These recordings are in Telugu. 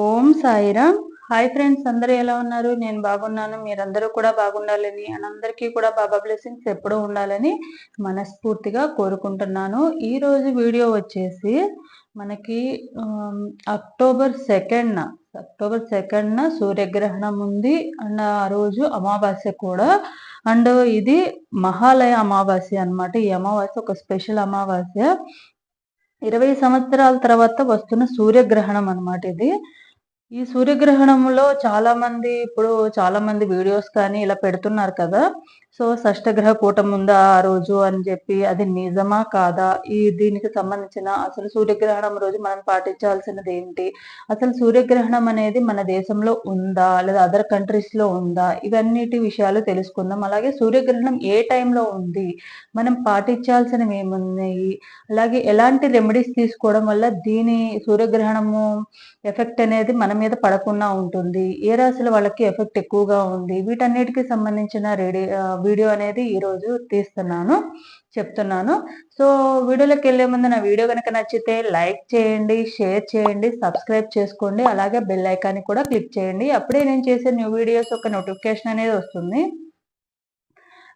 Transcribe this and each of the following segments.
ఓం సాయిరామ్. హాయ్ ఫ్రెండ్స్ అందరూ ఎలా ఉన్నారు? నేను బాగున్నాను మీరందరూ కూడా బాగుండాలని అండ్ అందరికీ కూడా బాబా బ్లెస్సింగ్స్ ఎప్పుడూ ఉండాలని మనస్ఫూర్తిగా కోరుకుంటున్నాను. ఈ రోజు వీడియో వచ్చేసి మనకి అక్టోబర్ సెకండ్న అక్టోబర్ సెకండ్న సూర్యగ్రహణం ఉంది అండ్ ఆ రోజు అమావాస్య కూడా అండ్ ఇది మహాలయ అమావాస్య అన్నమాట. ఈ అమావాస్య ఒక స్పెషల్ అమావాస్య. ఇరవై సంవత్సరాల తర్వాత వస్తున్న సూర్యగ్రహణం అనమాట ఇది. ఈ సూర్యగ్రహణంలో చాలా మంది ఇప్పుడు చాలా మంది వీడియోస్ కానీ ఇలా పెడుతున్నారు కదా. సో షష్టగ్రహ కూటం ఉందా ఆ రోజు అని చెప్పి అది నిజమా కాదా? ఈ దీనికి సంబంధించిన అసలు సూర్యగ్రహణం రోజు మనం పాటించాల్సినది ఏంటి? అసలు సూర్యగ్రహణం అనేది మన దేశంలో ఉందా? లేదా అదర్ కంట్రీస్లో ఉందా? ఇవన్నిటి విషయాలు తెలుసుకుందాం. అలాగే సూర్యగ్రహణం ఏ టైంలో ఉంది? మనం పాటించాల్సినవి ఏమున్నాయి? అలాగే ఎలాంటి రెమెడీస్ తీసుకోవడం వల్ల దీని సూర్యగ్రహణము ఎఫెక్ట్ అనేది మన మీద పడకుండా ఉంటుంది? ఏ రాశుల వాళ్ళకి ఎఫెక్ట్ ఎక్కువగా ఉంది? వీటన్నిటికీ సంబంధించిన రెడీ వీడియో అనేది ఈరోజు తీస్తున్నాను చెప్తున్నాను. సో వీడియోలోకి వెళ్ళే ముందు నా వీడియో కనుక నచ్చితే లైక్ చేయండి షేర్ చేయండి సబ్స్క్రైబ్ చేసుకోండి అలాగే బెల్ ఐకాన్ కూడా క్లిక్ చేయండి. అప్పుడే నేను చేసే న్యూ వీడియోస్ ఒక నోటిఫికేషన్ అనేది వస్తుంది.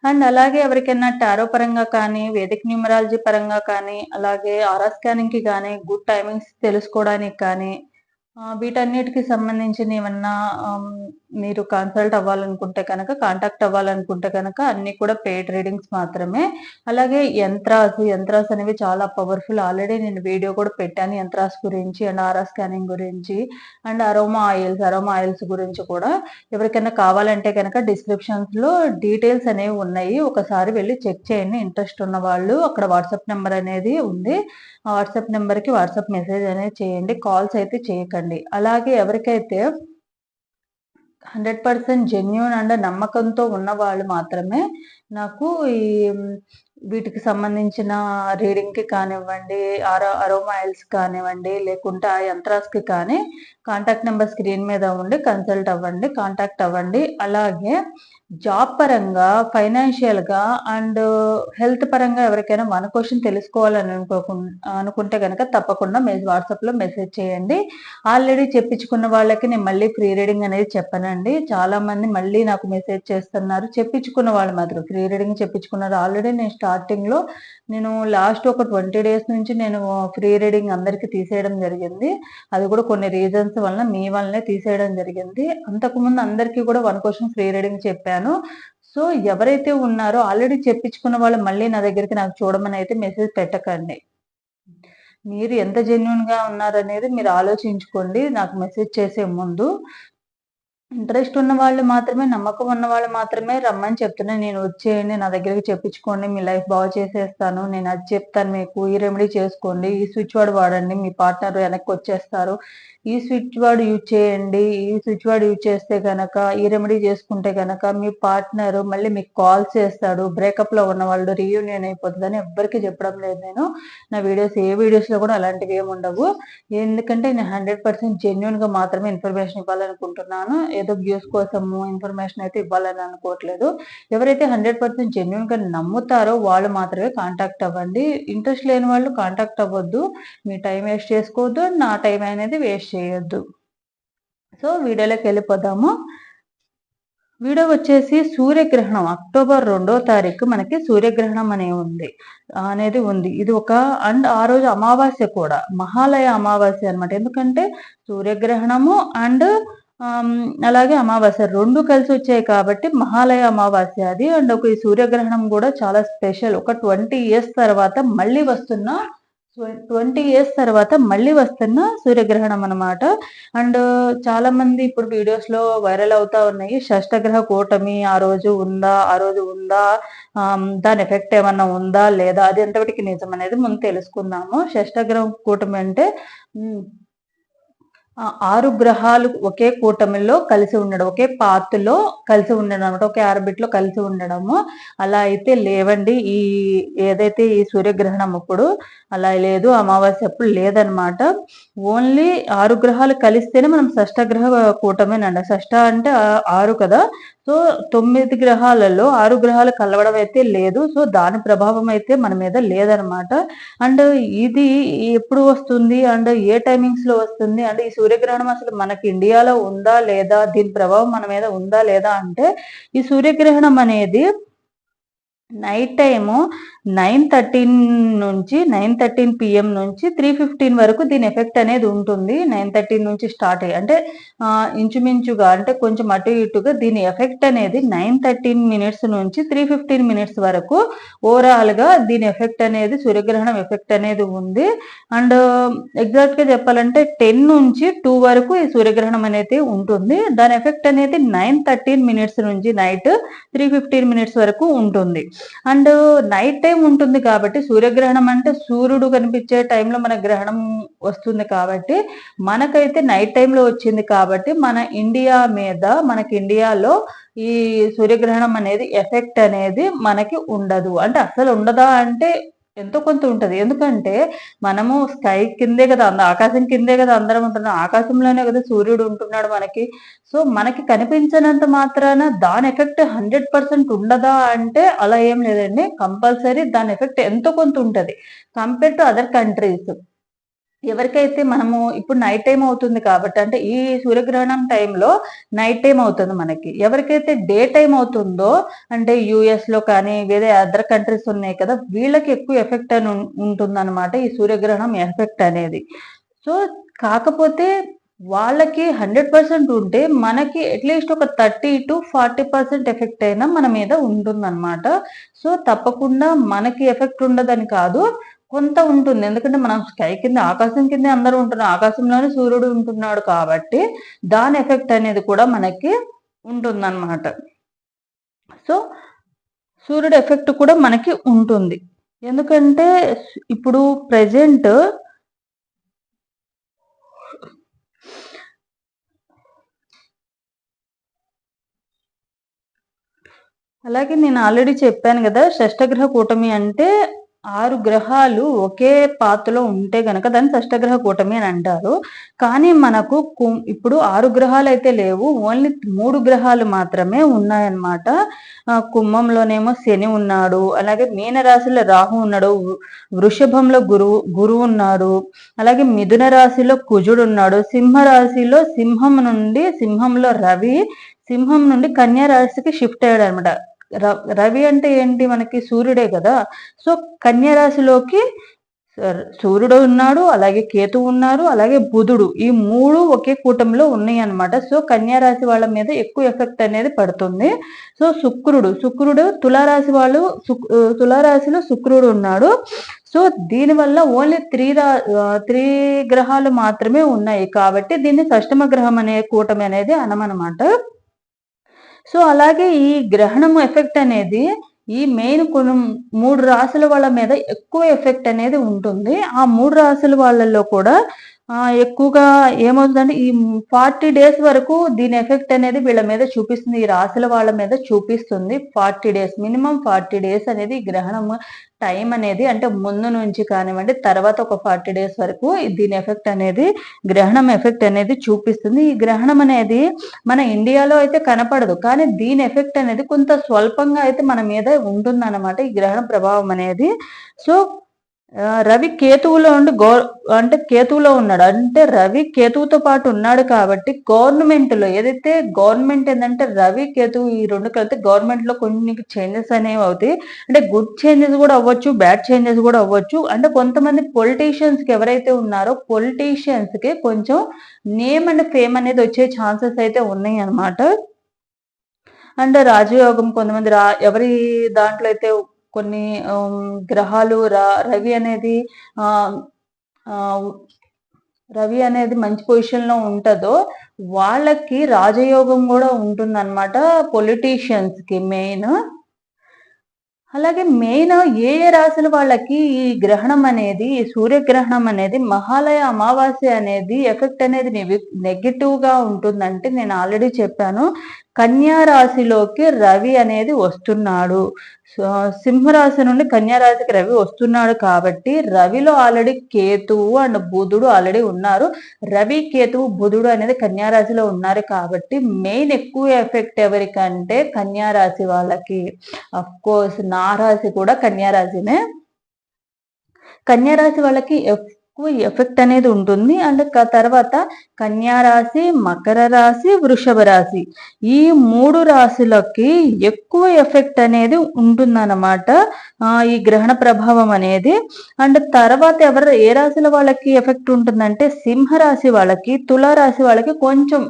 అండ్ అలాగే ఎవరికైనా టారో పరంగా కానీ వేదిక న్యూమరాలజీ పరంగా కానీ అలాగే ఆరా స్కానింగ్కి కానీ గుడ్ టైమింగ్స్ తెలుసుకోవడానికి కానీ వీటన్నిటికి సంబంధించిన ఏమన్నా మీరు కన్సల్ట్ అవ్వాలనుకుంటే కనుక కాంటాక్ట్ అవ్వాలనుకుంటే కనుక అన్ని కూడా పెయిడ్ రీడింగ్స్ మాత్రమే. అలాగే యంత్రాస్ యంత్రాస్ అనేవి చాలా పవర్ఫుల్ ఆల్రెడీ నేను వీడియో కూడా పెట్టాను యంత్రాస్ గురించి అండ్ ఆరా స్కానింగ్ గురించి and aroma oils aroma oils గురించి కూడా. ఎవరికైనా కావాలంటే కనుక డిస్క్రిప్షన్స్లో డీటెయిల్స్ అనేవి ఉన్నాయి. ఒకసారి వెళ్ళి చెక్ చేయండి. ఇంట్రెస్ట్ ఉన్న వాళ్ళు అక్కడ వాట్సాప్ నెంబర్ అనేది ఉంది. ఆ వాట్సాప్ నెంబర్కి వాట్సాప్ మెసేజ్ అనేది చేయండి. కాల్స్ అయితే చేయకండి. అలాగే ఎవరికైతే హండ్రెడ్ పర్సెంట్ జెన్యున్ అండ్ నమ్మకంతో ఉన్న వాళ్ళు మాత్రమే నాకు ఈ వీటికి సంబంధించిన రీడింగ్కి కానివ్వండి ఆరో అరోమాయిల్స్ కానివ్వండి లేకుంటే ఆ యంత్రాస్కి కానీ కాంటాక్ట్ నెంబర్ స్క్రీన్ మీద ఉండి కన్సల్ట్ అవ్వండి కాంటాక్ట్ అవ్వండి. అలాగే జాబ్ పరంగా ఫైనాన్షియల్గా అండ్ హెల్త్ పరంగా ఎవరికైనా వన్ క్వశ్చన్ తెలుసుకోవాలని అనుకోకు అనుకుంటే కనుక తప్పకుండా మీ వాట్సాప్లో మెసేజ్ చేయండి. ఆల్రెడీ చెప్పించుకున్న వాళ్ళకి నేను మళ్ళీ ఫ్రీ రీడింగ్ అనేది చెప్పనండి. చాలా మంది మళ్ళీ నాకు మెసేజ్ చేస్తున్నారు. చెప్పించుకున్న వాళ్ళు మాత్రం ఫ్రీ రీడింగ్ చెప్పించుకున్నారు. ఆల్రెడీ నేను స్టార్టింగ్లో నేను లాస్ట్ ఒక ట్వంటీ డేస్ నుంచి నేను ఫ్రీ రీడింగ్ అందరికి తీసేయడం జరిగింది. అది కూడా కొన్ని రీజన్స్ వలన మీ వల్లనే తీసేయడం జరిగింది. అంతకుముందు అందరికీ కూడా వన్ క్వశ్చన్ ఫ్రీ రీడింగ్ చెప్పాను సో ఎవరైతే ఉన్నారో ఆల్రెడీ చెప్పించుకున్న వాళ్ళు మళ్ళీ నా దగ్గరికి నాకు చూడమని అయితే మెసేజ్ పెట్టకండి. మీరు ఎంత జెన్యున్గా ఉన్నారనేది మీరు ఆలోచించుకోండి. నాకు మెసేజ్ చేసే ముందు ఇంట్రెస్ట్ ఉన్న వాళ్ళు మాత్రమే నమ్మకం ఉన్న వాళ్ళు మాత్రమే రమ్మని చెప్తున్నాను నేను వచ్చేయండి నా దగ్గరికి చెప్పించుకోండి మీ లైఫ్ బాగు చేసేస్తాను. నేను అది చెప్తాను మీకు. ఈ రెమెడీ చేసుకోండి ఈ స్విచ్ వాడు వాడండి మీ పార్ట్నర్ వెనక్కి వచ్చేస్తారు. ఈ స్విచ్ వర్డ్ యూజ్ చేయండి ఈ స్విచ్ వర్డ్ యూజ్ చేస్తే గనక ఈ రెమెడీ చేసుకుంటే గనక మీ పార్ట్నర్ మళ్ళీ మీకు కాల్ చేస్తాడు బ్రేకప్లో ఉన్న వాళ్ళు రీయూనియన్ అయిపోతుందని ఎవ్వరికి చెప్పడం లేదు నేను. నా వీడియోస్ ఏ వీడియోస్లో కూడా అలాంటివి ఏమి ఉండవు. ఎందుకంటే నేను హండ్రెడ్ పర్సెంట్ జెన్యున్గా మాత్రమే ఇన్ఫర్మేషన్ ఇవ్వాలనుకుంటున్నాను. ఏదో వ్యూస్ కోసము ఇన్ఫర్మేషన్ అయితే ఇవ్వాలని అనుకోవట్లేదు. ఎవరైతే హండ్రెడ్ పర్సెంట్ జెన్యున్గా నమ్ముతారో వాళ్ళు మాత్రమే కాంటాక్ట్ అవ్వండి. ఇంట్రెస్ట్ లేని వాళ్ళు కాంటాక్ట్ అవ్వద్దు. మీ టైం వేస్ట్ చేసుకోవద్దు. నా టైం అనేది వేస్ట్ చేయొద్దు. సో వీడియోలోకి వెళ్ళిపోదాము. వీడియో వచ్చేసి సూర్యగ్రహణం. అక్టోబర్ రెండో తారీఖు మనకి సూర్యగ్రహణం అనే ఉంది అనేది ఉంది. ఇది ఒక అండ్ ఆ రోజు అమావాస్య కూడా. మహాలయ అమావాస్య అనమాట ఎందుకంటే సూర్యగ్రహణము అండ్ అలాగే అమావాస్య రెండు కలిసి వచ్చాయి కాబట్టి మహాలయ అమావాస్య అది. అండ్ ఒక ఈ సూర్యగ్రహణం కూడా చాలా స్పెషల్. ఒక ట్వంటీ ఇయర్స్ తర్వాత మళ్ళీ వస్తున్న ట్వంటీ ఇయర్స్ తర్వాత మళ్ళీ వస్తున్న సూర్యగ్రహణం అనమాట అండ్ చాలా మంది ఇప్పుడు వీడియోస్లో వైరల్ అవుతా ఉన్నాయి. షష్టగ్రహ కూటమి ఆ రోజు ఉందా ఆ రోజు ఉందా దాని ఎఫెక్ట్ ఏమన్నా ఉందా లేదా అది ఎంతవరకు నిజం అనేది ముందు తెలుసుకుందాము. షష్టగ్రహ కూటమి అంటే ఆరు గ్రహాలు ఒకే కూటమిలో కలిసి ఉండడం ఒకే పాత్లో కలిసి ఉండడం అనమాట ఒకే ఆర్బిట్లో కలిసి ఉండడము. అలా అయితే లేవండి. ఈ ఏదైతే ఈ సూర్యగ్రహణం అప్పుడు అలా లేదు అమావాస్య అప్పుడు లేదనమాట ఓన్లీ ఆరు గ్రహాలు కలిస్తేనే మనం షష్టగ్రహ కూటమేనండి. షష్ట అంటే ఆరు కదా సో తొమ్మిది గ్రహాలలో ఆరు గ్రహాలు కలవడం అయితే లేదు. సో దాని ప్రభావం అయితే మన మీద లేదనమాట. అండ్ ఇది ఎప్పుడు వస్తుంది? అండ్ ఏ టైమింగ్స్లో వస్తుంది? అండ్ ఈ సూర్యగ్రహణం అసలు మనకి ఇండియాలో ఉందా లేదా? దీని ప్రభావం మన మీద ఉందా లేదా అంటే ఈ సూర్యగ్రహణం అనేది నైట్ టైము నైన్ థర్టీన్ నుంచి నైన్ థర్టీన్ పిఎం నుంచి త్రీ ఫిఫ్టీన్ వరకు దీని ఎఫెక్ట్ అనేది ఉంటుంది. నైన్ థర్టీన్ నుంచి స్టార్ట్ అయ్యి అంటే ఇంచుమించుగా అంటే కొంచెం అటు ఇటుగా దీని ఎఫెక్ట్ అనేది నైన్ థర్టీన్ మినిట్స్ నుంచి త్రీ ఫిఫ్టీన్ మినిట్స్ వరకు ఓవరాల్గా దీని ఎఫెక్ట్ అనేది సూర్యగ్రహణం ఎఫెక్ట్ అనేది ఉంది. అండ్ ఎగ్జాక్ట్గా చెప్పాలంటే టెన్ నుంచి టూ వరకు ఈ సూర్యగ్రహణం అనేది ఉంటుంది. దాని ఎఫెక్ట్ అనేది నైన్ థర్టీన్ మినిట్స్ నుంచి నైట్ త్రీ ఫిఫ్టీన్ మినిట్స్ వరకు ఉంటుంది. అండ్ నైట్ టైం ఉంటుంది కాబట్టి సూర్యగ్రహణం అంటే సూర్యుడు కనిపించే టైంలో మన గ్రహణం వస్తుంది కాబట్టి మనకైతే నైట్ టైంలో వచ్చింది కాబట్టి మన ఇండియా మీద మనకి ఇండియాలో ఈ సూర్యగ్రహణం అనేది ఎఫెక్ట్ అనేది మనకి ఉండదు. అంటే అసలు ఉండదా అంటే ఎంతో కొంత ఉంటది. ఎందుకంటే మనము స్కై కిందే కదా ఆకాశం కిందే కదా అందరం ఉంటున్నాం. ఆకాశంలోనే కదా సూర్యుడు ఉంటున్నాడు మనకి. సో మనకి కనిపించినంత మాత్రాన దాని ఎఫెక్ట్ హండ్రెడ్ పర్సెంట్ ఉండదా అంటే అలా ఏం లేదండి. కంపల్సరీ దాని ఎఫెక్ట్ ఎంతో కొంత ఉంటది. కంపేర్ టు అదర్ కంట్రీస్ ఎవరికైతే మనము ఇప్పుడు నైట్ టైం అవుతుంది కాబట్టి అంటే ఈ సూర్యగ్రహణం టైంలో నైట్ టైం అవుతుంది మనకి. ఎవరికైతే డే టైం అవుతుందో అంటే యుఎస్లో కానీ వేరే అదర్ కంట్రీస్ ఉన్నాయి కదా వీళ్ళకి ఎక్కువ ఎఫెక్ట్ అని ఉంటుందన్నమాట ఈ సూర్యగ్రహణం ఎఫెక్ట్ అనేది. సో కాకపోతే వాళ్ళకి హండ్రెడ్ పర్సెంట్ ఉంటే మనకి అట్లీస్ట్ ఒక thirty to forty percent effect అయినా మన మీద ఉంటుందన్నమాట. సో తప్పకుండా మనకి ఎఫెక్ట్ ఉండదని కాదు కొంత ఉంటుంది. ఎందుకంటే మనం స్కై కింద ఆకాశం కింద అందరూ ఉంటున్నాం ఆకాశంలోనే సూర్యుడు ఉంటున్నాడు కాబట్టి దాని ఎఫెక్ట్ అనేది కూడా మనకి ఉంటుందన్నమాట. సో సూర్యుడు ఎఫెక్ట్ కూడా మనకి ఉంటుంది. ఎందుకంటే ఇప్పుడు ప్రజెంట్ అలాగే నేను ఆల్రెడీ చెప్పాను కదా షష్టగ్రహ కూటమి అంటే ఆరు గ్రహాలు ఒకే పాత్రలో ఉంటే గనక దాన్ని షష్టగ్రహ కూటమి అని అంటారు. కానీ మనకు ఇప్పుడు ఆరు గ్రహాలు అయితే లేవు. ఓన్లీ మూడు గ్రహాలు మాత్రమే ఉన్నాయన్నమాట. కుంభంలోనేమో శని ఉన్నాడు. అలాగే మీనరాశిలో రాహు ఉన్నాడు. వృషభంలో గురువు గురువు ఉన్నాడు. అలాగే మిథున రాశిలో కుజుడు ఉన్నాడు. సింహ రాశిలో సింహం నుండి సింహంలో రవి సింహం నుండి కన్యా రాశికి షిఫ్ట్ అయ్యాడు అనమాట రవి అంటే ఏంటి? మనకి సూర్యుడే కదా. సో కన్యారాశిలోకి సూర్యుడు ఉన్నాడు అలాగే కేతు ఉన్నారు అలాగే బుధుడు. ఈ మూడు ఒకే కూటమిలో ఉన్నాయి అనమాట సో కన్యారాశి వాళ్ళ మీద ఎక్కువ ఎఫెక్ట్ అనేది పడుతుంది. సో శుక్రుడు శుక్రుడు తులారాశి వాళ్ళు తులారాశిలో శుక్రుడు ఉన్నాడు. సో దీనివల్ల ఓన్లీ త్రీ రా త్రీ గ్రహాలు మాత్రమే ఉన్నాయి. కాబట్టి దీన్ని షష్టమ గ్రహం అనే కూటమి అనేది అనమనమాట. సో అలాగే ఈ గ్రహణము ఎఫెక్ట్ అనేది ఈ మెయిన్ కొన్ని మూడు రాసుల వాళ్ళ మీద ఎక్కువ ఎఫెక్ట్ అనేది ఉంటుంది. ఆ మూడు రాసుల వాళ్ళల్లో కూడా ఎక్కువగా ఏమవుతుందంటే ఈ ఫార్టీ డేస్ వరకు దీని ఎఫెక్ట్ అనేది వీళ్ళ మీద చూపిస్తుంది ఈ రాశుల వాళ్ళ మీద చూపిస్తుంది. Forty days minimum forty days అనేది గ్రహణం టైం అనేది అంటే ముందు నుంచి కానివ్వండి తర్వాత ఒక ఫార్టీ డేస్ వరకు దీని ఎఫెక్ట్ అనేది గ్రహణం ఎఫెక్ట్ అనేది చూపిస్తుంది. ఈ గ్రహణం అనేది మన ఇండియాలో అయితే కనపడదు కానీ దీని ఎఫెక్ట్ అనేది కొంత స్వల్పంగా అయితే మన మీద ఉంటుందన్నమాట ఈ గ్రహణ ప్రభావం అనేది. సో రవి కేతువులో ఉండి గో అంటే కేతువులో ఉన్నాడు. అంటే రవి కేతువుతో పాటు ఉన్నాడు కాబట్టి గవర్నమెంట్లో ఏదైతే గవర్నమెంట్ ఏంటంటే రవి కేతువు ఈ రెండు కలిపితే గవర్నమెంట్లో కొన్ని చేంజెస్ అనేవి అవుతాయి. అంటే గుడ్ చేంజెస్ కూడా అవ్వచ్చు బ్యాడ్ చేంజెస్ కూడా అవ్వచ్చు. అంటే కొంతమంది పొలిటీషియన్స్కి ఎవరైతే ఉన్నారో పొలిటీషియన్స్కి కొంచెం నేమ్ అండ్ ఫేమ్ అనేది వచ్చే ఛాన్సెస్ అయితే ఉన్నాయి అనమాట అండ్ రాజయోగం కొంతమంది రా ఎవరి దాంట్లో అయితే కొన్ని గ్రహాలు రవి అనేది రవి అనేది మంచి పొజిషన్లో ఉంటుందో వాళ్ళకి రాజయోగం కూడా ఉంటుందన్నమాట పొలిటీషియన్స్కి మెయిన్ అలాగే మెయిన్ ఏ ఏ రాశుల వాళ్ళకి ఈ గ్రహణం అనేది ఈ సూర్యగ్రహణం అనేది మహాలయ అమావాస్య అనేది ఎఫెక్ట్ అనేది నెగిటివ్గా ఉంటుందంటే నేను ఆల్రెడీ చెప్పాను. కన్యా రాశిలోకి రవి అనేది వస్తున్నాడు. సింహరాశి నుండి కన్యారాశికి రవి వస్తున్నాడు కాబట్టి రవిలో ఆల్రెడీ కేతువు అండ్ బుధుడు ఆల్రెడీ ఉన్నారు. రవి కేతువు బుధుడు అనేది కన్యారాశిలో ఉన్నారు కాబట్టి మెయిన్ ఎక్కువ ఎఫెక్ట్ ఎవరికంటే కన్యారాశి వాళ్ళకి. అఫ్ కోర్స్ నా రాశి కూడా కన్యారాశినే. కన్యారాశి వాళ్ళకి ఎక్కువ ఎఫెక్ట్ అనేది ఉంటుంది. అండ్ తర్వాత కన్యా రాశి మకర రాశి వృషభ రాశి. ఈ మూడు రాశులకి ఎక్కువ ఎఫెక్ట్ అనేది ఉంటుందన్నమాట. ఈ గ్రహణ ప్రభావం అనేది. అండ్ తర్వాత ఎవరు ఏ రాశుల వాళ్ళకి ఎఫెక్ట్ ఉంటుందంటే సింహరాశి వాళ్ళకి తులారాశి వాళ్ళకి కొంచెం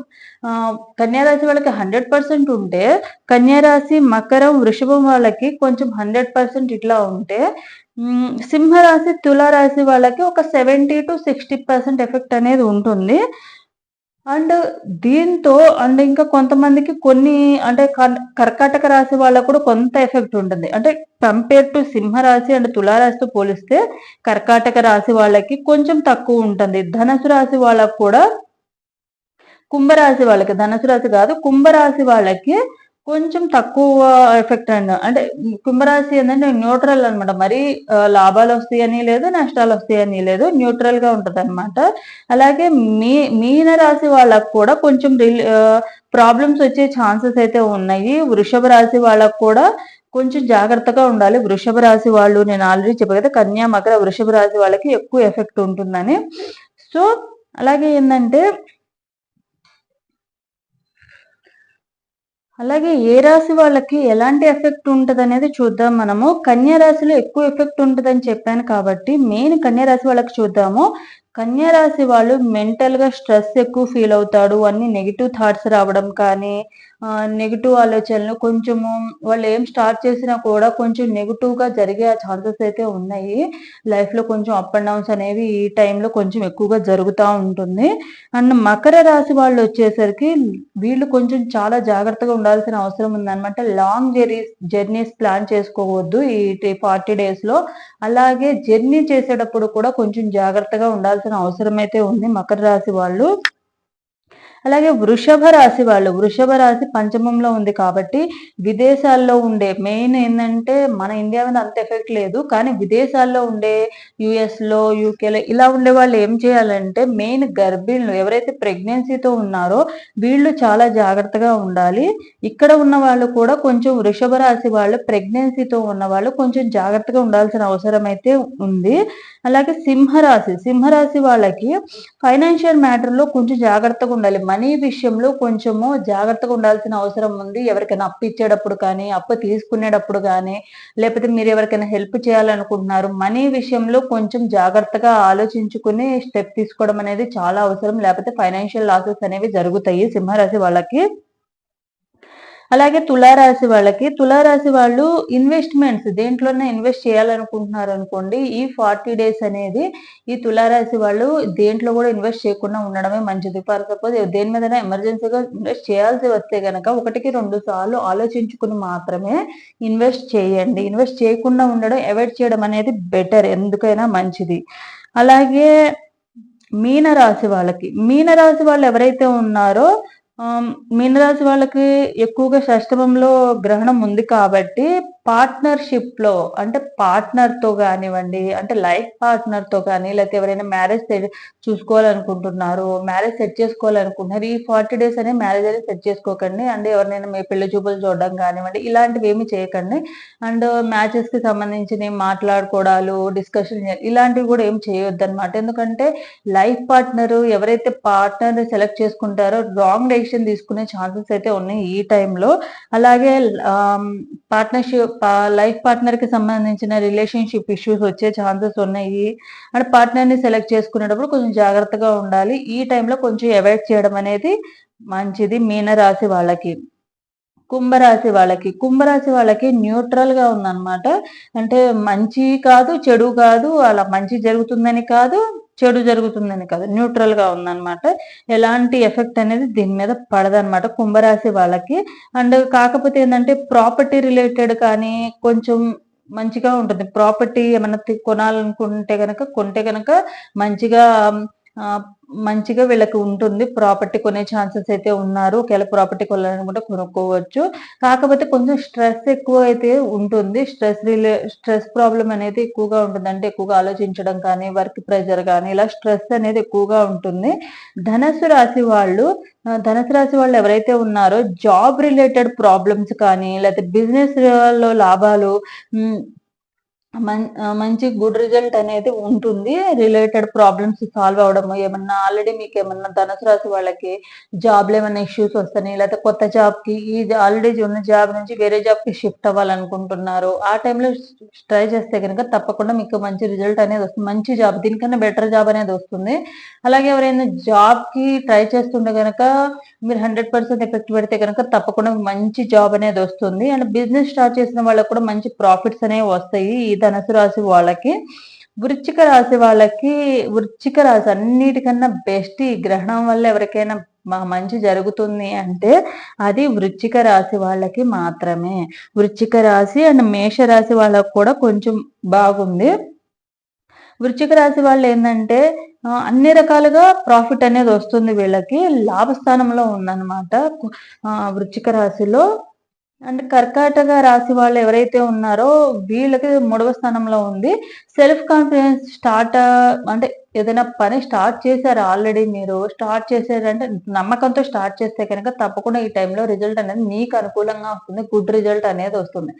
కన్యారాశి వాళ్ళకి హండ్రెడ్ పర్సెంట్ ఉంటే కన్యారాశి మకరం వృషభం వాళ్ళకి కొంచెం హండ్రెడ్ పర్సెంట్ ఇట్లా ఉంటే సింహరాశి తులారాశి వాళ్ళకి ఒక seventy to sixty percent effect అనేది ఉంటుంది. అండ్ దీంతో అండ్ ఇంకా కొంతమందికి కొన్ని అంటే కర్కాటక రాశి వాళ్ళకు కూడా కొంత ఎఫెక్ట్ ఉంటుంది. అంటే కంపేర్ టు సింహరాశి అండ్ తులారాశితో పోలిస్తే కర్కాటక రాశి వాళ్ళకి కొంచెం తక్కువ ఉంటుంది. ధనసు రాశి వాళ్ళకు కూడా కుంభరాశి వాళ్ళకి ధనసు రాశి కాదు కుంభరాశి వాళ్ళకి కొంచెం తక్కువ ఎఫెక్ట్ అండి. అంటే కుంభరాశి ఏంటంటే న్యూట్రల్ అనమాట మరి లాభాలు వస్తాయని లేదు నష్టాలు వస్తాయని లేదు న్యూట్రల్గా ఉంటది అనమాట అలాగే మీ మీన రాశి వాళ్ళకు కూడా కొంచెం ప్రాబ్లమ్స్ వచ్చే ఛాన్సెస్ అయితే ఉన్నాయి. వృషభ రాశి వాళ్ళకు కూడా కొంచెం జాగ్రత్తగా ఉండాలి. వృషభ రాశి వాళ్ళు నేను ఆల్రెడీ చెప్పాను కదా కన్యా మకర వృషభ రాశి వాళ్ళకి ఎక్కువ ఎఫెక్ట్ ఉంటుందని. సో అలాగే ఏంటంటే అలాగే ఏ రాశి వాళ్ళకి ఎలాంటి ఎఫెక్ట్ ఉంటుంది అనేది చూద్దాం మనము. కన్యా రాశిలో ఎక్కువ ఎఫెక్ట్ ఉంటుందని చెప్పాను కాబట్టి మెయిన్ కన్యా రాశి వాళ్ళకి చూద్దాము. కన్యా రాశి వాళ్ళు మెంటల్గా స్ట్రెస్ ఎక్కువ ఫీల్ అవుతాడు అన్ని నెగిటివ్ థాట్స్ రావడం కానీ నెగిటివ్ ఆలోచనలు కొంచెము వాళ్ళు ఏం స్టార్ట్ చేసినా కూడా కొంచెం నెగిటివ్గా జరిగే ఛాన్సెస్ అయితే ఉన్నాయి. లైఫ్లో కొంచెం అప్ అండ్ డౌన్స్ అనేవి ఈ టైంలో కొంచెం ఎక్కువగా జరుగుతూ ఉంటుంది. అండ్ మకర రాశి వాళ్ళు వచ్చేసరికి వీళ్ళు కొంచెం చాలా జాగ్రత్తగా ఉండాల్సిన అవసరం ఉందన్నమాట. లాంగ్ జర్నీస్ జర్నీస్ ప్లాన్ చేసుకోవద్దు ఈ ఫార్టీ డేస్లో అలాగే జర్నీ చేసేటప్పుడు కూడా కొంచెం జాగ్రత్తగా ఉండాల్సిన అవసరం అయితే ఉంది మకర రాశి వాళ్ళు. అలాగే వృషభ రాశి వాళ్ళు వృషభ రాశి పంచమంలో ఉంది కాబట్టి విదేశాల్లో ఉండే మెయిన్ ఏంటంటే మన ఇండియా మీద అంత ఎఫెక్ట్ లేదు కానీ విదేశాల్లో ఉండే యుఎస్లో యూకేలో ఇలా ఉండే వాళ్ళు ఏం చేయాలంటే మెయిన్ గర్భిణులు ఎవరైతే ప్రెగ్నెన్సీతో ఉన్నారో వీళ్ళు చాలా జాగ్రత్తగా ఉండాలి. ఇక్కడ ఉన్న వాళ్ళు కూడా కొంచెం వృషభ రాశి వాళ్ళు ప్రెగ్నెన్సీతో ఉన్న వాళ్ళు కొంచెం జాగ్రత్తగా ఉండాల్సిన అవసరం అయితే ఉంది. అలాగే సింహరాశి సింహరాశి వాళ్ళకి ఫైనాన్షియల్ మ్యాటర్లో కొంచెం జాగ్రత్తగా ఉండాలి. మనీ విషయంలో కొంచెము జాగ్రత్తగా ఉండాల్సిన అవసరం ఉంది. ఎవరికైనా అప్పు ఇచ్చేటప్పుడు కానీ అప్పు తీసుకునేటప్పుడు కానీ లేకపోతే మీరు ఎవరికైనా హెల్ప్ చేయాలనుకుంటున్నారు. మనీ విషయంలో కొంచెం జాగ్రత్తగా ఆలోచించుకుని స్టెప్ తీసుకోవడం అనేది చాలా అవసరం. లేకపోతే ఫైనాన్షియల్ లాసెస్ అనేవి జరుగుతాయి సింహరాశి వాళ్ళకి. అలాగే తులారాశి వాళ్ళకి తులారాశి వాళ్ళు ఇన్వెస్ట్మెంట్స్ దేంట్లోనే ఇన్వెస్ట్ చేయాలనుకుంటున్నారు అనుకోండి ఈ ఫార్టీ డేస్ అనేది ఈ తులారాశి వాళ్ళు దేంట్లో కూడా ఇన్వెస్ట్ చేయకుండా ఉండడమే మంచిది. ఫర్ సపోజ్ దేని మీద ఎమర్జెన్సీగా ఇన్వెస్ట్ చేయాల్సి వస్తే కనుక ఒకటికి రెండు సార్లు ఆలోచించుకుని మాత్రమే ఇన్వెస్ట్ చేయండి. ఇన్వెస్ట్ చేయకుండా ఉండడం అవాయిడ్ చేయడం అనేది బెటర్ ఎందుకైనా మంచిది. అలాగే మీనరాశి వాళ్ళకి మీనరాశి వాళ్ళు ఎవరైతే ఉన్నారో మీనరాశి వాళ్ళకి ఎక్కువగా షష్టమంలో గ్రహణం ఉంది కాబట్టి పార్ట్నర్షిప్లో అంటే పార్ట్నర్తో కానివ్వండి అంటే లైఫ్ పార్ట్నర్తో కానీ లేకపోతే ఎవరైనా మ్యారేజ్ చూసుకోవాలనుకుంటున్నారు మ్యారేజ్ సెట్ చేసుకోవాలనుకుంటున్నారు ఈ ఫార్టీ డేస్ అనే మ్యారేజ్ అనేది సెట్ చేసుకోకండి. అండ్ ఎవరినైనా మీ పెళ్ళి చూపులు చూడడం కానివ్వండి ఇలాంటివి ఏమి చేయకండి. అండ్ మ్యాచెస్కి సంబంధించిన మాట్లాడుకోవడాలు డిస్కషన్ ఇలాంటివి కూడా ఏం చేయొద్దు అనమాట ఎందుకంటే లైఫ్ పార్ట్నర్ ఎవరైతే పార్ట్నర్ సెలెక్ట్ చేసుకుంటారో రాంగ్ డెసిషన్ తీసుకునే ఛాన్సెస్ అయితే ఉన్నాయి ఈ టైంలో. అలాగే పార్ట్నర్షిప్ లైఫ్ పార్ట్నర్కి సంబంధించిన రిలేషన్షిప్ ఇష్యూస్ వచ్చే ఛాన్సెస్ ఉన్నాయి. అండ్ పార్ట్నర్ని సెలెక్ట్ చేసుకునేటప్పుడు కొంచెం జాగ్రత్తగా ఉండాలి. ఈ టైంలో కొంచెం అవాయిడ్ చేయడం అనేది మంచిది మీన రాశి వాళ్ళకి. కుంభరాశి వాళ్ళకి. కుంభరాశి వాళ్ళకి న్యూట్రల్గా ఉందన్నమాట. అంటే మంచి కాదు చెడు కాదు అలా మంచి జరుగుతుందని కాదు చెడు జరుగుతుందని కాదు న్యూట్రల్గా ఉందన్నమాట. ఎలాంటి ఎఫెక్ట్ అనేది దీని మీద పడదనమాట కుంభరాశి వాళ్ళకి. అండ్ కాకపోతే ఏంటంటే ప్రాపర్టీ రిలేటెడ్ కానీ కొంచెం మంచిగా ఉంటుంది. ప్రాపర్టీ ఏమైనా కొనాలనుకుంటే కనుక కొంటే కనుక మంచిగా మంచిగా వీళ్ళకి ఉంటుంది. ప్రాపర్టీ కొనే ఛాన్సెస్ అయితే ఉన్నారు. ఒకవేళ ప్రాపర్టీ కొనాలనుకుంటే కొనుక్కోవచ్చు. కాకపోతే కొంచెం స్ట్రెస్ ఎక్కువ అయితే ఉంటుంది. స్ట్రెస్ రిలే స్ట్రెస్ ప్రాబ్లం అనేది ఎక్కువగా ఉంటుంది. అంటే ఎక్కువగా ఆలోచించడం కానీ వర్క్ ప్రెషర్ కానీ ఇలా స్ట్రెస్ అనేది ఎక్కువగా ఉంటుంది. ధనస్సు రాశి వాళ్ళు ధనసు రాశి వాళ్ళు ఎవరైతే ఉన్నారో జాబ్ రిలేటెడ్ ప్రాబ్లమ్స్ కానీ లేకపోతే బిజినెస్లో లాభాలు మంచి గుడ్ రిజల్ట్ అనేది ఉంటుంది. రిలేటెడ్ ప్రాబ్లమ్స్ సాల్వ్ అవడము ఏమన్నా ఆల్రెడీ మీకు ఏమన్నా ధనుసు రాశి వాళ్ళకి జాబ్లో ఏమైనా ఇష్యూస్ వస్తున్నాయి లేకపోతే కొత్త జాబ్కి ఈ ఆల్రెడీ ఉన్న జాబ్ నుంచి వేరే జాబ్కి షిఫ్ట్ అవ్వాలనుకుంటున్నారు. ఆ టైంలో ట్రై చేస్తే కనుక తప్పకుండా మీకు మంచి రిజల్ట్ అనేది వస్తుంది. మంచి జాబ్ దీనికన్నా బెటర్ జాబ్ అనేది వస్తుంది. అలాగే ఎవరైనా జాబ్కి ట్రై చేస్తుంటే కనుక మీరు హండ్రెడ్ పర్సెంట్ ఎఫెక్ట్ పెడితే కనుక తప్పకుండా మంచి జాబ్ అనేది వస్తుంది. అండ్ బిజినెస్ స్టార్ట్ చేసిన వాళ్ళకి కూడా మంచి ప్రాఫిట్స్ అనేవి వస్తాయి. ఈ ధనుసు రాశి వాళ్ళకి వృచ్చిక రాశి వాళ్ళకి వృచ్చిక రాశి అన్నిటికన్నా బెస్ట్ ఈ గ్రహణం వల్ల ఎవరికైనా మంచి జరుగుతుంది అంటే అది వృచ్చిక రాశి వాళ్ళకి మాత్రమే. వృచ్చిక రాశి అండ్ మేష రాశి వాళ్ళకు కూడా కొంచెం బాగుంది. వృచ్చిక రాశి వాళ్ళు ఏంటంటే అన్ని రకాలుగా ప్రాఫిట్ అనేది వస్తుంది వీళ్ళకి లాభస్థానంలో ఉందన్నమాట. వృచ్చిక రాశిలో. అండ్ కర్కాటక రాశి వాళ్ళు ఎవరైతే ఉన్నారో వీళ్ళకి మూడవ స్థానంలో ఉంది. సెల్ఫ్ కాన్ఫిడెన్స్ స్టార్ట్ అంటే ఏదైనా పని స్టార్ట్ చేశారు ఆల్రెడీ మీరు? స్టార్ట్ చేశారంటే నమ్మకంతో స్టార్ట్ చేస్తే కనుక తప్పకుండా ఈ టైంలో రిజల్ట్ అనేది మీకు అనుకూలంగా వస్తుంది. గుడ్ రిజల్ట్ అనేది వస్తుంది.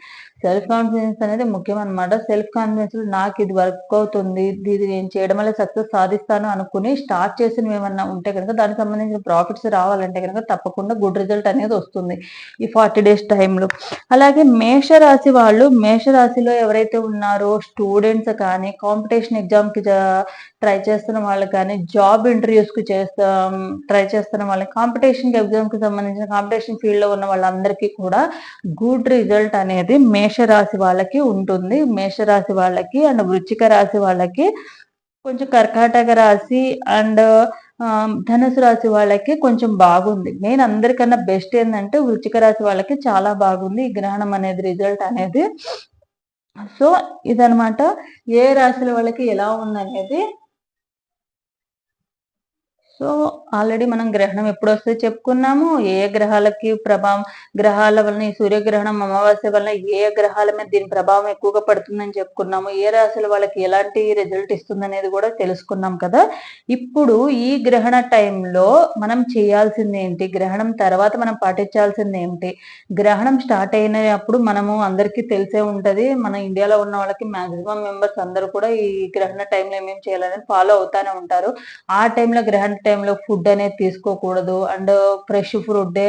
సెల్ఫ్ కాన్ఫిడెన్స్ అనేది ముఖ్యం అనమాట సెల్ఫ్ కాన్ఫిడెన్స్ నాకు ఇది వర్క్ అవుతుంది. ఇది నేను చేయడం వల్ల సక్సెస్ సాధిస్తాను అనుకుని స్టార్ట్ చేసినవి ఏమన్నా ఉంటే కనుక దానికి సంబంధించిన ప్రాఫిట్స్ రావాలంటే కనుక తప్పకుండా గుడ్ రిజల్ట్ అనేది వస్తుంది ఈ ఫార్టీ డేస్ టైంలో. అలాగే మేషరాశి వాళ్ళు మేషరాశిలో ఎవరైతే ఉన్నారో స్టూడెంట్స్ కానీ కాంపిటీషన్ ఎగ్జామ్కి ట్రై చేస్తున్న వాళ్ళకి కానీ జాబ్ ఇంటర్వ్యూస్కి చేస్తా ట్రై చేస్తున్న వాళ్ళకి కాంపిటీషన్ ఎగ్జామ్కి సంబంధించిన కాంపిటీషన్ ఫీల్డ్లో ఉన్న వాళ్ళందరికీ కూడా గుడ్ రిజల్ట్ అనేది మేషరాశి వాళ్ళకి ఉంటుంది. మేషరాశి వాళ్ళకి అండ్ వృచ్చిక రాశి వాళ్ళకి కొంచెం కర్కాటక రాశి అండ్ ధనుసు రాశి వాళ్ళకి కొంచెం బాగుంది. మెయిన్ అందరికన్నా బెస్ట్ ఏంటంటే వృచ్చిక రాశి వాళ్ళకి చాలా బాగుంది. ఈ గ్రహణం అనేది రిజల్ట్ అనేది. సో ఇదనమాట ఏ రాశుల వాళ్ళకి ఎలా ఉందనేది. సో ఆల్రెడీ మనం గ్రహణం ఎప్పుడు వస్తే చెప్పుకున్నాము? ఏ గ్రహాలకి ప్రభావం గ్రహాల వలన ఈ సూర్యగ్రహణం అమావాస్య వలన ఏ గ్రహాల మీద దీని ప్రభావం ఎక్కువగా పడుతుందని చెప్పుకున్నాము? ఏ రాశుల వాళ్ళకి ఎలాంటి రిజల్ట్ ఇస్తుంది అనేది కూడా తెలుసుకున్నాం కదా? ఇప్పుడు ఈ గ్రహణ టైంలో మనం చేయాల్సింది ఏంటి? గ్రహణం తర్వాత మనం పాటించాల్సింది ఏంటి? గ్రహణం స్టార్ట్ అయినప్పుడు మనము అందరికీ తెలిసే ఉంటది. మన ఇండియాలో ఉన్న వాళ్ళకి మాక్సిమం మెంబర్స్ అందరూ కూడా ఈ గ్రహణ టైంలో ఏమేమి చేయాలని ఫాలో అవుతానే ఉంటారు. ఆ టైంలో గ్రహణ టైంలో ఫుడ్ అనేది తీసుకోకూడదు. అండ్ ఫ్రెష్ ఫుడ్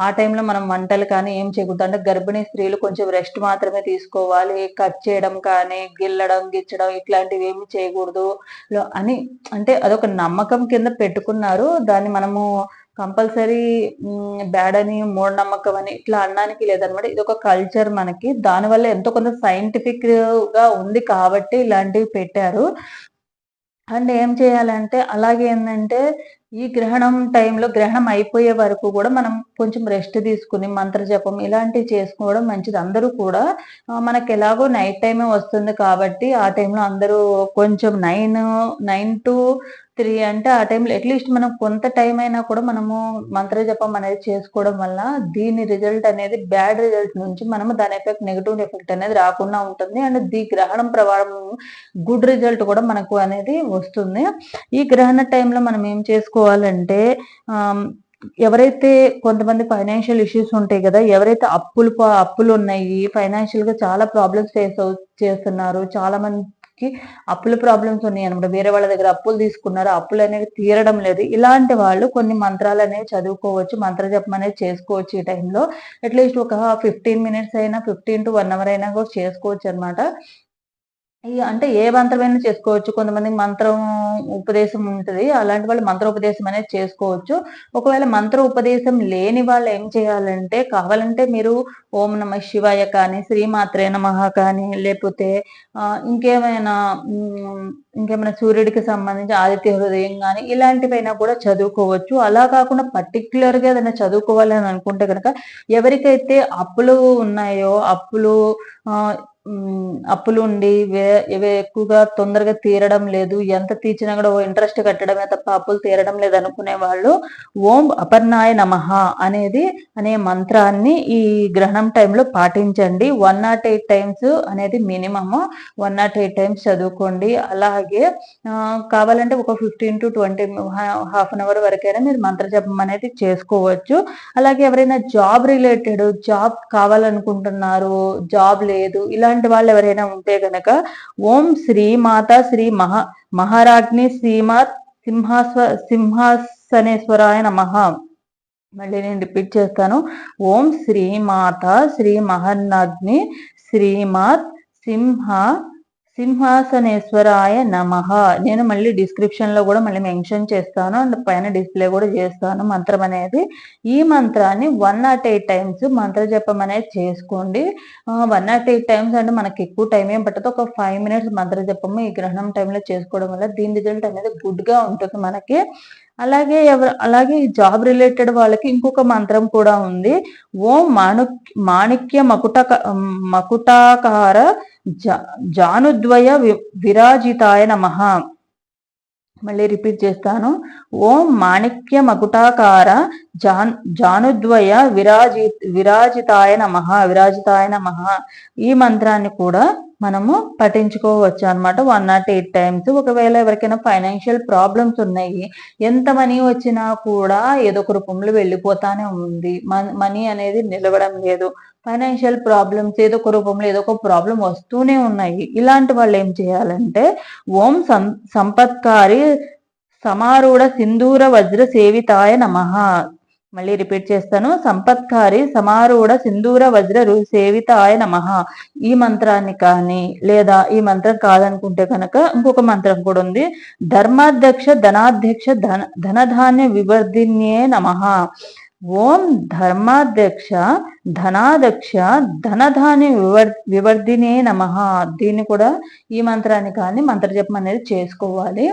ఆ టైంలో మనం వంటలు కానీ ఏం చేయకూడదు. అంటే గర్భిణీ స్త్రీలు కొంచెం రెస్ట్ మాత్రమే తీసుకోవాలి. కట్ చేయడం కానీ గిల్లడం గిచ్చడం ఇట్లాంటివి ఏమి చేయకూడదు. అని అంటే అదొక నమ్మకం కింద పెట్టుకున్నారు. దాన్ని మనము కంపల్సరీ బ్యాడ్ అని మూఢనమ్మకం అని ఇట్లా అనడానికి లేదనమాట. ఇది ఒక కల్చర్ మనకి. దానివల్ల ఎంతో కొంత సైంటిఫిక్గా ఉంది కాబట్టి ఇలాంటివి పెట్టారు. అండ్ ఏం చేయాలంటే అలాగే ఏంటంటే ఈ గ్రహణం టైంలో గ్రహణం అయిపోయే వరకు కూడా మనం కొంచెం రెస్ట్ తీసుకుని మంత్ర జపం ఇలాంటివి చేసుకోవడం మంచిది. అందరూ కూడా మనకి ఎలాగో నైట్ టైమే వస్తుంది కాబట్టి ఆ టైంలో అందరూ కొంచెం నైన్ నైన్ టు త్రీ అంటే ఆ టైంలో అట్లీస్ట్ మనం కొంత టైం అయినా కూడా మనము మంత్ర జపం అనేది చేసుకోవడం వల్ల దీని రిజల్ట్ అనేది బ్యాడ్ రిజల్ట్ నుంచి మనము దాని ఎఫెక్ట్ నెగిటివ్ ఎఫెక్ట్ అనేది రాకుండా ఉంటుంది. అండ్ దీ గ్రహణం ప్రభావం గుడ్ రిజల్ట్ కూడా మనకు అనేది వస్తుంది. ఈ గ్రహణ టైంలో మనం ఏం చేసుకోవాలంటే ఎవరైతే కొంతమంది ఫైనాన్షియల్ ఇష్యూస్ ఉంటాయి కదా ఎవరైతే అప్పులు అప్పులు ఉన్నాయి ఫైనాన్షియల్గా చాలా ప్రాబ్లమ్స్ ఫేస్ చేస్తున్నారు చాలా మంది కి అప్పుల ప్రాబ్లమ్స్ ఉన్నాయి అనమాట. వేరే వాళ్ళ దగ్గర అప్పులు తీసుకున్నారు అప్పులు అనేవి తీరడం లేదు. ఇలాంటి వాళ్ళు కొన్ని మంత్రాలు అనేవి చదువుకోవచ్చు మంత్ర జపం అనేది చేసుకోవచ్చు ఈ టైంలో అట్లీస్ట్ ఒక ఫిఫ్టీన్ మినిట్స్ అయినా ఫిఫ్టీన్ టు వన్ అవర్ అయినా కూడా చేసుకోవచ్చు అనమాట. అంటే ఏ మంత్రమైనా చేసుకోవచ్చు. కొంతమంది మంత్రం ఉపదేశం ఉంటుంది. అలాంటి వాళ్ళు మంత్ర ఉపదేశం అనేది చేసుకోవచ్చు. ఒకవేళ మంత్ర ఉపదేశం లేని వాళ్ళు ఏం చేయాలంటే కావాలంటే మీరు ఓం నమ శివాయ కానీ శ్రీమాత్రే నమ కానీ లేకపోతే ఇంకేమైనా ఇంకేమైనా సూర్యుడికి సంబంధించి ఆదిత్య హృదయం కానీ ఇలాంటివైనా కూడా చదువుకోవచ్చు. అలా కాకుండా పర్టికులర్గా ఏదైనా చదువుకోవాలని అనుకుంటే కనుక ఎవరికైతే అప్పులు ఉన్నాయో అప్పులు అప్పులు ఉండి వే- ఇవి ఎక్కువగా తొందరగా తీరడం లేదు. ఎంత తీర్చినా కూడా ఓ ఇంట్రెస్ట్ కట్టడమే తప్ప అప్పులు తీరడం లేదు అనుకునే వాళ్ళు ఓం అపర్ణాయ నమః అనేది అనే మంత్రాన్ని ఈ గ్రహణం టైంలో పాటించండి. వన్ నాట్ ఎయిట్ టైమ్స్ అనేది minimum. One not eight times చదువుకోండి. అలాగే కావాలంటే ఒక fifteen to twenty half an hour వరకైనా మీరు మంత్ర జపం అనేది చేసుకోవచ్చు. అలాగే ఎవరైనా జాబ్ రిలేటెడ్ జాబ్ కావాలనుకుంటున్నారు జాబ్ లేదు ఇలాంటి వాళ్ళు ఎవరైనా ఉంటే గనక ఓం శ్రీమాత శ్రీ మహా మహారాజ్ని శ్రీమాత్ సింహాస్వ సింహాసనేశ్వరాయ నమః. మళ్ళీ నేను రిపీట్ చేస్తాను. ఓం శ్రీమాత శ్రీ మహన్నాగ్ని శ్రీమాత్ సింహ సింహాసనేశ్వరాయ నమ. నేను మళ్ళీ డిస్క్రిప్షన్లో కూడా మళ్ళీ మెన్షన్ చేస్తాను. అండ్ పైన డిస్ప్లే కూడా చేస్తాను. మంత్రం అనేది. ఈ మంత్రాన్ని వన్ నాట్ ఎయిట్ టైమ్స్ మంత్ర జపం అనేది చేసుకోండి. వన్ నాట్ ఎయిట్ టైమ్స్ అంటే మనకి ఎక్కువ టైం ఏం పట్టదు. ఒక ఫైవ్ మినిట్స్ మంత్ర జపము ఈ గ్రహణం టైంలో చేసుకోవడం వల్ల దీని రిజల్ట్ అనేది గుడ్గా ఉంటుంది మనకి. అలాగే ఎవరు అలాగే ఈ జాబ్ రిలేటెడ్ వాళ్ళకి ఇంకొక మంత్రం కూడా ఉంది. ఓం మాణు మాణిక్య మకుటక మకుటాకార జా జానుద్వయ వి- విరాజితాయ నమః. మళ్ళీ రిపీట్ చేస్తాను. ఓం మాణిక్య మకుటాకార జాన్ జానుద్వయ విరాజి విరాజితాయ నమః విరాజితాయ నమః. ఈ మంత్రాన్ని కూడా మనము పఠించుకోవచ్చు అన్నమాట. One not eight times. ఒకవేళ ఎవరికైనా ఫైనాన్షియల్ ప్రాబ్లమ్స్ ఉన్నాయి ఎంత మనీ వచ్చినా కూడా ఏదో ఒక రూపంలో వెళ్ళిపోతానే ఉంది. మనీ అనేది నిలవడం లేదు. ఫైనాన్షియల్ ప్రాబ్లమ్స్ ఏదో ఒక రూపంలో ఏదో ఒక ప్రాబ్లం వస్తూనే ఉన్నాయి. ఇలాంటి వాళ్ళు ఏం చేయాలంటే ఓం సం సంపత్కారి సమారూఢ సింధూర వజ్ర సేవితాయ నమః. మళ్ళీ రిపీట్ చేస్తాను. సంపత్కారి సమారూఢ సింధూర వజ్ర రు- సేవితాయ నమ. ఈ మంత్రాన్ని కానీ లేదా ఈ మంత్రం కాదనుకుంటే కనుక ఇంకొక మంత్రం కూడా ఉంది. ధర్మాధ్యక్ష ధనాధ్యక్ష ధన ధనధాన్య వివర్ధిన్యే నమః. ఓం ధర్మాధ్యక్ష ధనాధ్యక్ష ధనధాని వివర్ వివర్ధినే నమ. దీన్ని కూడా ఈ మంత్రాన్ని కానీ మంత్రజపం అనేది చేసుకోవాలి.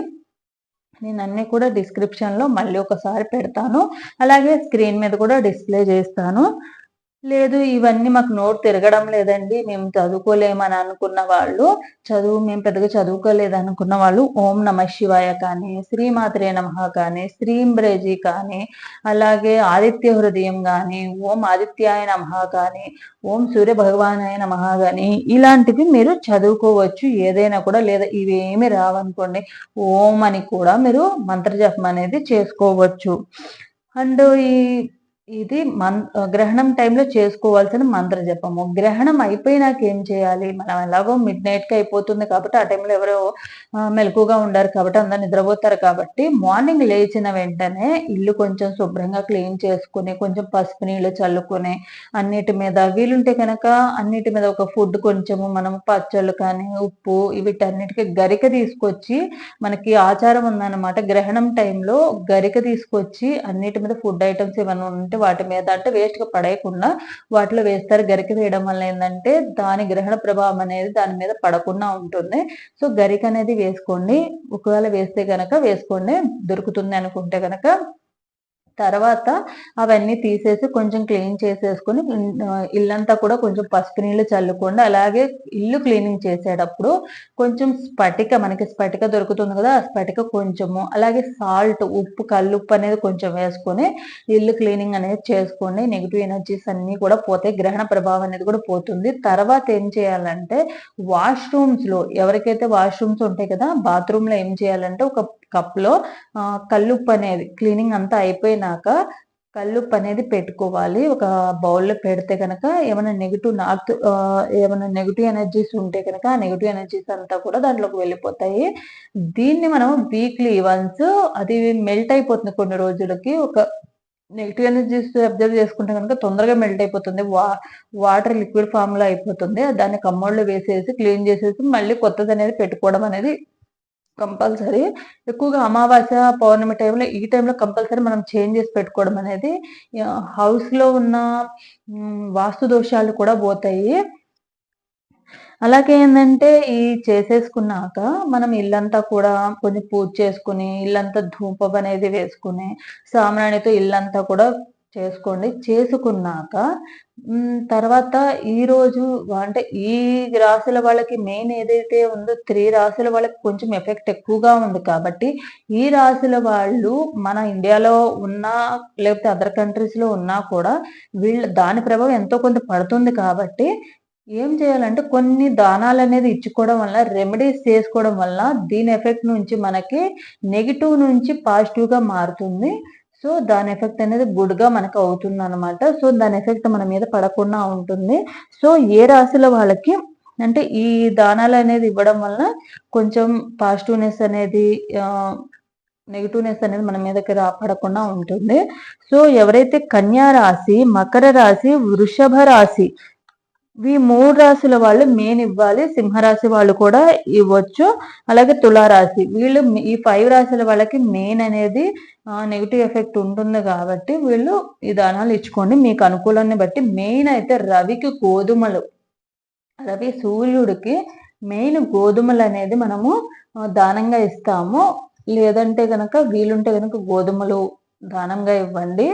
నేను అన్ని కూడా డిస్క్రిప్షన్లో మళ్ళీ ఒకసారి పెడతాను. అలాగే స్క్రీన్ మీద కూడా డిస్ప్లే చేస్తాను. లేదు ఇవన్నీ మాకు నోట్ తిరగడం లేదండి. మేము చదువుకోలేమని అనుకున్న వాళ్ళు చదువు మేము పెద్దగా చదువుకోలేదు అనుకున్న వాళ్ళు ఓం నమ శివాయ కానీ శ్రీమాత్రే నమ కానీ శ్రీంబ్రేజీ కానీ అలాగే ఆదిత్య హృదయం కానీ ఓం ఆదిత్యాయ నమ కానీ ఓం సూర్య భగవానాయ నమః కానీ ఇలాంటివి మీరు చదువుకోవచ్చు ఏదైనా కూడా లేదా ఇవేమి రావనుకోండి ఓం అని కూడా మీరు మంత్రజపం అనేది చేసుకోవచ్చు. అండ్ ఈ ఇది మన్ గ్రహణం టైంలో చేసుకోవాల్సిన మంత్ర జపము గ్రహణం అయిపోయినాక ఏం చేయాలి? మనం ఎలాగో మిడ్ నైట్కి అయిపోతుంది కాబట్టి ఆ టైంలో ఎవరో మెలకుగా ఉండారు కాబట్టి అందరు నిద్రపోతారు కాబట్టి మార్నింగ్ లేచిన వెంటనే ఇల్లు కొంచెం శుభ్రంగా క్లీన్ చేసుకుని కొంచెం పసుపు నీళ్ళు చల్లుకొని అన్నిటి మీద వీలుంటే కనుక అన్నిటి మీద ఒక ఫుడ్ కొంచెము మనం పచ్చళ్ళు కానీ ఉప్పు వీటన్నిటికీ గరిక తీసుకొచ్చి మనకి ఆచారం ఉందన్నమాట. గ్రహణం టైంలో గరిక తీసుకొచ్చి అన్నిటి మీద ఫుడ్ ఐటమ్స్ ఏమైనా ఉంటే వాటి మీద అంటే వేస్ట్గా పడేయకుండా వాటిలో వేస్తారు. గరిక వేయడం వల్ల ఏంటంటే దాని గ్రహణ ప్రభావం అనేది దాని మీద పడకుండా ఉంటుంది. సో గరిక అనేది వేసుకోండి. ఒకవేళ వేస్తే గనక వేసుకోండి. దొరుకుతుంది అనుకుంటే గనక తర్వాత అవన్నీ తీసేసి కొంచెం క్లీన్ చేసేసుకొని ఇల్లంతా కూడా కొంచెం పసుపు నీళ్ళు చల్లుకోండి. అలాగే ఇల్లు క్లీనింగ్ చేసేటప్పుడు కొంచెం స్ఫటిక మనకి స్ఫటిక దొరుకుతుంది కదా ఆ స్ఫటిక కొంచెము అలాగే సాల్ట్ ఉప్పు కల్లుప్పు అనేది కొంచెం వేసుకొని ఇల్లు క్లీనింగ్ అనేది చేసుకోండి. నెగిటివ్ ఎనర్జీస్ అన్నీ కూడా పోతాయి గ్రహణ ప్రభావం అనేది కూడా పోతుంది. తర్వాత ఏం చేయాలంటే వాష్రూమ్స్లో ఎవరికైతే వాష్రూమ్స్ ఉంటాయి కదా బాత్రూంలో ఏం చేయాలంటే ఒక కప్లో కల్లుప్పు అనేది క్లీనింగ్ అంతా అయిపోయినాక కల్లుప్పు అనేది పెట్టుకోవాలి. ఒక బౌల్లో పెడితే కనుక ఏమైనా నెగిటివ్ నార్త్ ఏమైనా నెగిటివ్ ఎనర్జీస్ ఉంటే కనుక ఆ నెగిటివ్ ఎనర్జీస్ అంతా కూడా దాంట్లోకి వెళ్ళిపోతాయి. దీన్ని మనం వీక్లీ వన్స్ అది మెల్ట్ అయిపోతుంది కొన్ని రోజులకి. ఒక నెగిటివ్ ఎనర్జీస్ అబ్జర్వ్ చేసుకుంటే కనుక తొందరగా మెల్ట్ అయిపోతుంది. వా వాటర్ లిక్విడ్ ఫామ్లో అయిపోతుంది. దాన్ని కమ్మోళ్ళు వేసేసి క్లీన్ చేసేసి మళ్ళీ కొత్తది అనేది పెట్టుకోవడం అనేది కంపల్సరీ. ఎక్కువగా అమావాస్య పౌర్ణమి టైంలో ఈ టైంలో కంపల్సరీ మనం చేంజ్ చేసి పెట్టుకోవడం అనేది హౌస్లో ఉన్న వాస్తు దోషాలు కూడా పోతాయి. అలాగే ఏంటంటే ఈ చేసేసుకున్నాక మనం ఇల్లంతా కూడా కొంచెం పూజ చేసుకుని ఇల్లంతా ధూపం అనేది వేసుకుని సామ్రాణితో ఇల్లంతా కూడా చేసుకోండి. చేసుకున్నాక తర్వాత ఈ రోజు అంటే ఈ రాశుల వాళ్ళకి మెయిన్ ఏదైతే ఉందో త్రీ రాశుల వాళ్ళకి కొంచెం ఎఫెక్ట్ ఎక్కువగా ఉంది కాబట్టి ఈ రాశుల వాళ్ళు మన ఇండియాలో ఉన్నా లేకపోతే అదర్ కంట్రీస్లో ఉన్నా కూడా వీళ్ళ దాని ప్రభావం ఎంతో కొంత పడుతుంది కాబట్టి ఏం చేయాలంటే కొన్ని దానాలు అనేది ఇచ్చుకోవడం వల్ల రెమెడీస్ చేసుకోవడం వల్ల దీని ఎఫెక్ట్ నుంచి మనకి నెగిటివ్ నుంచి పాజిటివ్గా మారుతుంది. సో దాని ఎఫెక్ట్ అనేది గుడ్గా మనకు అవుతుంది అనమాట సో దాని ఎఫెక్ట్ మన మీద పడకుండా ఉంటుంది. సో ఏ రాశిలో వాళ్ళకి అంటే ఈ దానాలు అనేది ఇవ్వడం వలన కొంచెం పాజిటివ్నెస్ అనేది నెగిటివ్నెస్ అనేది మన మీదకి పడకుండా ఉంటుంది. సో ఎవరైతే కన్యా రాశి మకర రాశి వృషభ రాశి ఈ మూడు రాశుల వాళ్ళు మెయిన్ ఇవ్వాలి సింహరాశి వాళ్ళు కూడా ఇవ్వచ్చు. అలాగే తులారాశి వీళ్ళు ఈ ఫైవ్ రాశుల వాళ్ళకి మెయిన్ అనేది నెగిటివ్ ఎఫెక్ట్ ఉంటుంది కాబట్టి వీళ్ళు ఈ దానాలు ఇచ్చుకోండి. మీకు అనుకూలాన్ని బట్టి మెయిన్ అయితే రవికి గోధుమలు రవి సూర్యుడికి మెయిన్ గోధుమలు అనేది మనము దానంగా ఇస్తాము. లేదంటే కనుక వీలుంటే కనుక గోధుమలు దానంగా ఇవ్వండి.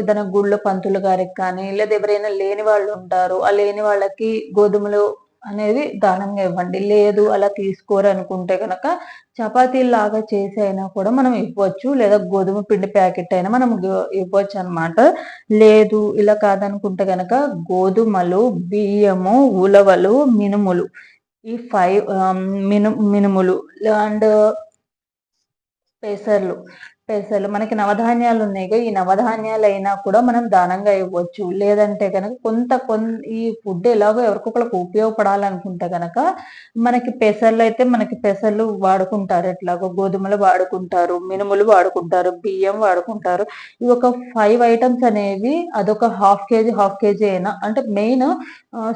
ఏదైనా గుళ్ళ పంతులు గారికి కానీ లేదా ఎవరైనా లేని వాళ్ళు ఉంటారు ఆ లేని వాళ్ళకి గోధుమలు అనేది దానంగా ఇవ్వండి. లేదు అలా తీసుకోరు అనుకుంటే కనుక చపాతీలాగా చేసి అయినా కూడా మనం ఇవ్వచ్చు లేదా గోధుమ పిండి ప్యాకెట్ అయినా మనం ఇవ్వచ్చు అనమాట లేదు ఇలా కాదనుకుంటే కనుక గోధుమలు బియ్యము ఉలవలు మినుములు ఈ ఫైవ్ మిను మినుములు అండ్ పెసర్లు పెసలు మనకి నవధాన్యాలు ఉన్నాయి ఈ నవధాన్యాలు అయినా కూడా మనం దానంగా ఇవ్వచ్చు. లేదంటే కనుక కొంత కొన్ ఈ ఫుడ్ ఎలాగో ఎవరికొకరికి ఉపయోగపడాలనుకుంటే కనుక మనకి పెసర్లు అయితే మనకి పెసర్లు వాడుకుంటారు. ఎట్లాగో గోధుమలు వాడుకుంటారు మినుములు వాడుకుంటారు బియ్యం వాడుకుంటారు. ఇవి ఒక ఫైవ్ ఐటమ్స్ అనేవి అదొక హాఫ్ కేజీ హాఫ్ కేజీ అయినా అంటే మెయిన్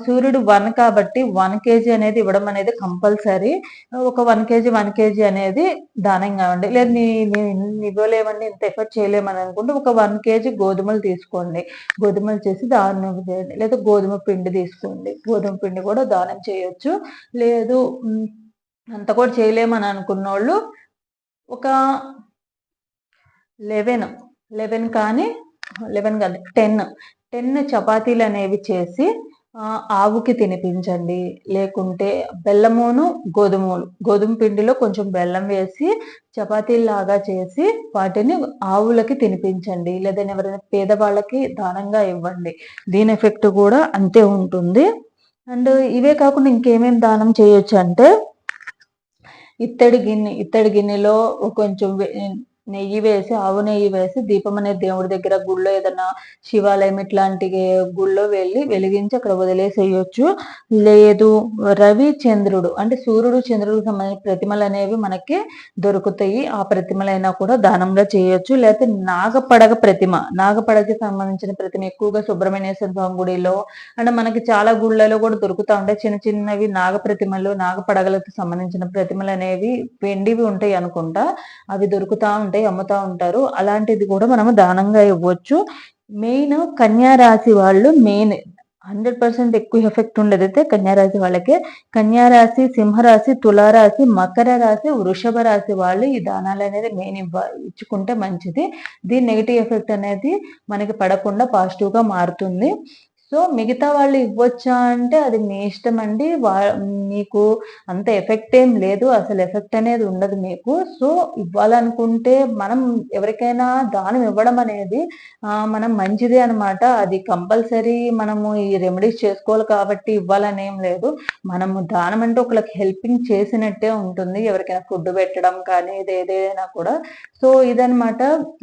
సూర్యుడు వన్ కాబట్టి వన్ కేజీ అనేది ఇవ్వడం అనేది కంపల్సరీ. ఒక వన్ కేజీ వన్ కేజీ అనేది దానంగా ఉండి లేదు ఇవ్వలేమండి ఇంత ఎఫర్ట్ చేయలేమని అనుకుంటే ఒక వన్ కేజీ గోధుమలు తీసుకోండి. గోధుమలు చేసి దానం చేయండి లేదా గోధుమ పిండి తీసుకోండి. గోధుమ పిండి కూడా దానం చేయొచ్చు. లేదు అంత కూడా చేయలేమని అనుకున్న వాళ్ళు ఒక లెవెన్ లెవెన్ కానీ లెవెన్ కాదు టెన్ టెన్ చపాతీలు అనేవి చేసి ఆవుకి తినిపించండి. లేకుంటే బెల్లమును గోధుమలు గోధుమ పిండిలో కొంచెం బెల్లం వేసి చపాతీలాగా చేసి వాటిని ఆవులకి తినిపించండి. లేదని ఎవరైనా పేదవాళ్ళకి దానంగా ఇవ్వండి. దీని ఎఫెక్ట్ కూడా అంతే ఉంటుంది. అండ్ ఇవే కాకుండా ఇంకేమేమి దానం చేయొచ్చు అంటే ఇత్తడి గిన్నె ఇత్తడి గిన్నెలో కొంచెం నెయ్యి వేసి ఆవు నెయ్యి వేసి దీపం అనే దేవుడి దగ్గర గుళ్ళో ఏదైనా శివాలయం ఇట్లాంటి గుళ్ళో వెళ్ళి వెలిగించి అక్కడ వదిలేసేయచ్చు. లేదు రవి చంద్రుడు అంటే సూర్యుడు చంద్రుడికి సంబంధించిన ప్రతిమలు అనేవి మనకి దొరుకుతాయి. ఆ ప్రతిమలైనా కూడా దానంగా చేయొచ్చు. లేకపోతే నాగపడగ ప్రతిమ నాగపడగకి సంబంధించిన ప్రతిమ ఎక్కువగా సుబ్రహ్మణ్యేశ్వర స్వామి గుడిలో అంటే మనకి చాలా గుళ్ళలో కూడా దొరుకుతూ ఉంటాయి. చిన్న చిన్నవి నాగ ప్రతిమలు నాగపడగలకు సంబంధించిన ప్రతిమలు అనేవి వెండివి ఉంటాయి అనుకుంటా. అవి దొరుకుతూ ఉంటాయి. ఉంటాయి అమ్ముతా ఉంటారు. అలాంటిది కూడా మనము దానంగా ఇవ్వచ్చు. మెయిన్ కన్యా రాశి వాళ్ళు మెయిన్ హండ్రెడ్ పర్సెంట్ ఎక్కువ ఎఫెక్ట్ ఉండేది అయితే కన్యారాశి వాళ్ళకి. కన్యారాశి సింహరాశి తులారాశి మకర రాశి వృషభ రాశి వాళ్ళు ఈ దానాలు అనేది మెయిన్ ఇవ్వ ఇచ్చుకుంటే మంచిది. దీని నెగిటివ్ ఎఫెక్ట్ అనేది మనకి పడకుండా పాజిటివ్గా మారుతుంది. సో మిగతా వాళ్ళు ఇవ్వచ్చా అంటే అది మీ ఇష్టం అండి వా మీకు అంత ఎఫెక్ట్ ఏం లేదు. అసలు ఎఫెక్ట్ అనేది ఉండదు మీకు. సో ఇవ్వాలనుకుంటే మనం ఎవరికైనా దానం ఇవ్వడం అనేది మనం మంచిదే అనమాట అది కంపల్సరీ మనము ఈ రెమెడీస్ చేసుకోవాలి కాబట్టి ఇవ్వాలని ఏం లేదు. మనము దానం అంటే ఒకరికి హెల్పింగ్ చేసినట్టే ఉంటుంది. ఎవరికైనా ఫుడ్ పెట్టడం కానీ ఇది ఏదైనా కూడా. సో ఇదనమాట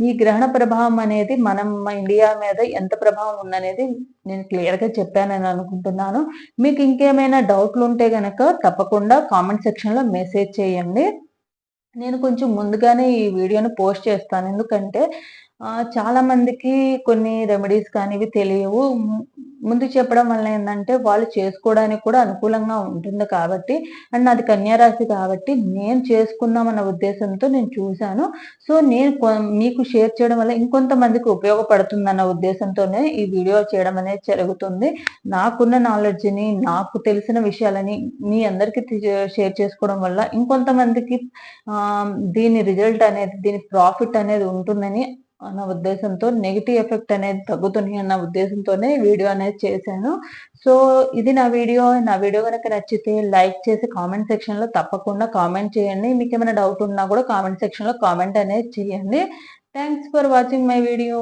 ఈ గ్రహణ ప్రభావం అనేది మనం ఇండియా మీద ఎంత ప్రభావం ఉందనేది నేను క్లియర్గా చెప్పానని అనుకుంటున్నాను. మీకు ఇంకేమైనా డౌట్లు ఉంటే కనుక తప్పకుండా కామెంట్ సెక్షన్లో మెసేజ్ చేయండి. నేను కొంచెం ముందుగానే ఈ వీడియోని పోస్ట్ చేస్తాను. ఎందుకంటే చాలా మందికి కొన్ని రెమెడీస్ కానీ ఇవి తెలియవు. ముందు చెప్పడం వల్ల ఏంటంటే వాళ్ళు చేసుకోవడానికి కూడా అనుకూలంగా ఉంటుంది కాబట్టి అండ్ నాది కన్యారాశి కాబట్టి నేను చేసుకుందామన్న ఉద్దేశంతో నేను చూశాను. సో నేను మీకు షేర్ చేయడం వల్ల ఇంకొంతమందికి ఉపయోగపడుతుందన్న ఉద్దేశంతోనే ఈ వీడియో చేయడం అనేది జరుగుతుంది. నాకున్న నాలెడ్జ్ని నాకు తెలిసిన విషయాలని మీ అందరికీ షేర్ చేసుకోవడం వల్ల ఇంకొంతమందికి దీని రిజల్ట్ అనేది దీని ప్రాఫిట్ అనేది ఉంటుందని అన్న ఉద్దేశంతో నెగిటివ్ ఎఫెక్ట్ అనేది తగ్గుతుంది అన్న ఉద్దేశంతోనే వీడియో అనేది చేశాను. సో ఇది నా వీడియో. నా వీడియో కనుక నచ్చితే లైక్ చేసి కామెంట్ సెక్షన్లో తప్పకుండా కామెంట్ చేయండి. మీకు ఏమైనా డౌట్ ఉన్నా కూడా కామెంట్ సెక్షన్లో కామెంట్ అనేది చేయండి. Thanks for watching my video